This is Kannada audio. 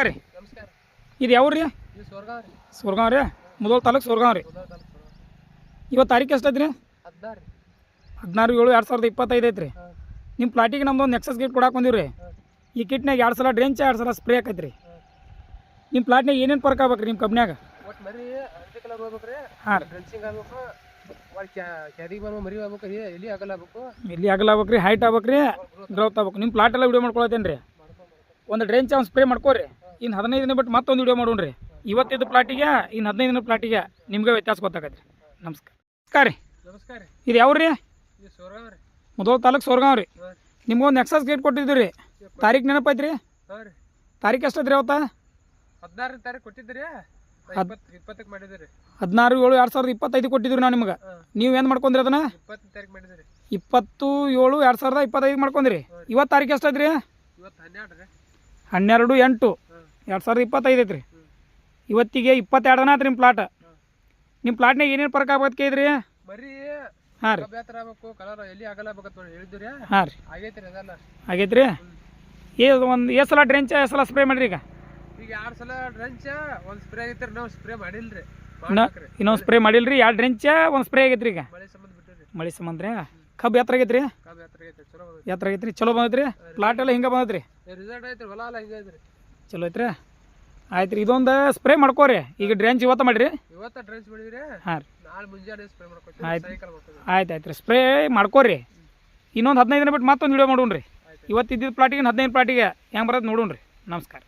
ರೀ. ನಮಸ್ಕಾರ ಇದು ಯಾವ ರೀ? ಇದು ಸ್ವರ್ಗಾವ್ ರೀ. ಸೋರ್ಗಾಂವ್ ರೀ? ಮುದೋಳ್ ತಾಲೂಕು ಸೋರ್ಗಾಂವ್ ರೀ. ಇವತ್ತು ತಾರೀಕು ಎಷ್ಟು ಐತ್ರಿ? ಹದಿನಾರು ಏಳು ಎರಡು ಸಾವಿರದ ಇಪ್ಪತ್ತೈದು ಐತ್ರಿ. ನಿಮ್ಮ ಪ್ಲಾಟಿಗೆ ನಮ್ದು ಒಂದು ನೆಕ್ಸಸ್ ಕಿಟ್ ಕೊಡಕ್ಕೆ ಬಂದಿವ್ರಿ. ಈ ಕಿಟ್ನಾಗ ಎರಡು ಸಲ ಡ್ರೆಂಚ್ ಎರಡು ಸಲ ಸ್ಪ್ರೇ ಆಕೈತ್ರಿ ನಿಮ್ಮ ಪ್ಲಾಟ್ನಾಗ ಏನೇನು ಪರ್ಕ್ ಆಗ್ಬೇಕು ರೀ. ನಿಮ್ಮ ಕಂಪ್ನ್ಯಾಗ ಹಾಂ ಇಲ್ಲಿ ಆಗ್ಲಾಗ್ಬೇಕು ರೀ ಹೈಟ್ ಆಗ್ಬೇಕು ರೀ. ಗ್ರೌತ್ ಆಗ್ಬೇಕು. ನಿಮ್ಮ ಪ್ಲಾಟ್ ಎಲ್ಲ ವಿಡಿಯೋ ಮಾಡ್ಕೊಳತ್ತೇನೆ ರೀ ಒಂದು ಡ್ರೆಂಚ್ ಅವ್ನು ಸ್ಪ್ರೇ ಮಾಡ್ಕೋರಿ. ಇನ್ನು ಹದಿನೈದು ದಿನ ಬಿಟ್ಟು ಮತ್ತೊಂದು ವಿಡಿಯೋ ಮಾಡೋಣ ರೀ ಇವತ್ತಿದ್ದು ಪ್ಲಾಟಿಗೆ ಇನ್ನು ಹದಿನೈದು ದಿನ ಪ್ಲಾಟಿಗೆ ನಿಮಗೆ ವ್ಯತ್ಯಾಸ ಗೊತ್ತಾಗತ್ತೆ. ರೀ ನಮಸ್ಕಾರ. ನಮಸ್ಕಾರ ರೀ. ನಮಸ್ಕಾರ ರೀ. ಇದು ಯಾವ ರೀ ಇದು ಸ್ವರ್ಗಾವ್ ರೀ. ಮುದೋಳ್ ತಾಲೂಕು ಸೋರ್ಗಾಂವ್ ರೀ. ನಿಮ್ಗೊಂದು ಎಕ್ಸಸ್ ಗೇಟ್ ಕೊಟ್ಟಿದ್ದೀವಿ ರೀ. ತಾರೀಕು ನೆನಪೈತ್ರಿ ತಾರೀಕು ಎಷ್ಟೈತೆ ರೀ. ಅವತ್ತ? ಹದಿನಾರನೇ ತಾರೀಕು ಕೊಟ್ಟಿದ್ದೀರಿ? ಇಪ್ಪತ್ತಕ್ಕೆ ಮಾಡಿದ್ದೀರಿ ಹದಿನಾರು ಏಳು ಎರಡು ಸಾವಿರದ ಇಪ್ಪತ್ತೈದು ಕೊಟ್ಟಿದ್ರು ನಾವು ನಿಮ್ಗೆ. ನೀವು ಏನು ಮಾಡ್ಕೊಂಡ್ರಿ ಅದನ್ನ? ಇಪ್ಪತ್ತು ಏಳು ಎರಡು ಸಾವಿರದ ಇಪ್ಪತ್ತೈದು ಮಾಡ್ಕೊಂಡ್ರಿ. ಇವತ್ತು ತಾರೀಕು ಎಷ್ಟೈತೆ ರೀ. ಇವತ್ತು ಹನ್ನೆರಡು ಎಂಟು. ಎರಡು ಸಾವಿರದ ಇಪ್ಪತ್ತೈದು ಐತ್ರಿ. ಇವತ್ತಿಗೆ ಇಪ್ಪತ್ತೆರಡು ದಿನ ಆಯ್ತು ನಿಮ್ಮ ಪ್ಲಾಟ್ ನಿಮ್ಮ ಪ್ಲಾಟ್ನಾಗ ಏನೇನು ಪರ್ಕ್ ಆಗತ್ತೆ ಇದ್ರಿ ಮರಿ ಹಾಂ ರೀ. ಕಲರ್ ಎಲ್ಲಿ ಆಗಲ್ಲ ಹೇಳಿದ್ರಿ ಹಾಂ ರೀ. ಆಗೈತೆ ರೀ ಅದೆಲ್ಲ. ಆಗೈತ್ರಿ? ಏ ಒಂದು ಎಷ್ಟು ಸಲ ಡ್ರೆಂಚ್ ಎಷ್ಟು ಸಲ ಸ್ಪ್ರೇ ಮಾಡಿರಿ ಈಗ? ಈಗ ಎರಡು ಸಲ ಡ್ರೆಂಚ್ ಒಂದು ಸ್ಪ್ರೇ ಆಗೈತ್ರಿ ನಾವು ಸ್ಪ್ರೇ ಮಾಡಿಲ್ರಿ. ಇನ್ನ ಇನ್ನೊಂದು ಸ್ಪ್ರೇ ಮಾಡಿಲ್ಲ ರೀ ಎರಡು ಡ್ರೆಂಚ ಒಂದು ಸ್ಪ್ರೇ ಆಗೈತ್ರಿ ಈಗ. ಮಳೆ ಸಂಬಂಧ ಬಿಟ್ಟಿರಿ. ಮಳೆ ಸಂಬಂಧ ರೀ? ಕಬ್ಬು ಎತ್ತರ ಆಗೈತ್ರಿ? ಎತ್ತರ ಆಗೈತೆ ರೀ ಚಲೋ ಬಂದೈತ್ರಿ? ಪ್ಲಾಟ್ ಎಲ್ಲ ಹಿಂಗೆ ಬಂದ್ರಿ ರೀ ರಿಸಲ್ಟ್ ಐತ್ರಿ ಹೊಲ ಎಲ್ಲ ಹಿಂಗೆ ಐತ್ರಿ? ಚಲೋ ಐತ್ರಿ? ಆಯ್ತು ರೀ ಇದೊಂದು ಸ್ಪ್ರೇ ಮಾಡ್ಕೋರಿ. ಈಗ ಡ್ರೆಂಚ್ ಇವತ್ತು ಮಾಡಿರಿ? ಇವತ್ತ ಡ್ರೆಂಚ್ ಮಾಡಿದ್ರಿ. ಹಾಂ ರೀ. ನಾಳೆ ಮುಂಜಾನೆ ಸ್ಪ್ರೇ ಮಾಡ್ಕೊತೀವಿ ಆಯ್ತು. ಆಯ್ತು ಆಯ್ತು ರೀ ಸ್ಪ್ರೇ ಮಾಡ್ಕೋರಿ. ಇನ್ನೊಂದು ಹದಿನೈದು ದಿನ ಬಿಟ್ಟು ಮತ್ತೊಂದು ವಿಡಿಯೋ ಮಾಡೋಣ್ರಿ ಇವತ್ತು ಇದ್ದಿದ್ದು ಪ್ಲಾಟಿಗೆ ಹದಿನೈದು ಪ್ಲಾಟಿಗೆ ಹೆಂಗೆ ಬರೋದು ನೋಡೋಣ್ರಿ. ರೀ ನಮಸ್ಕಾರ.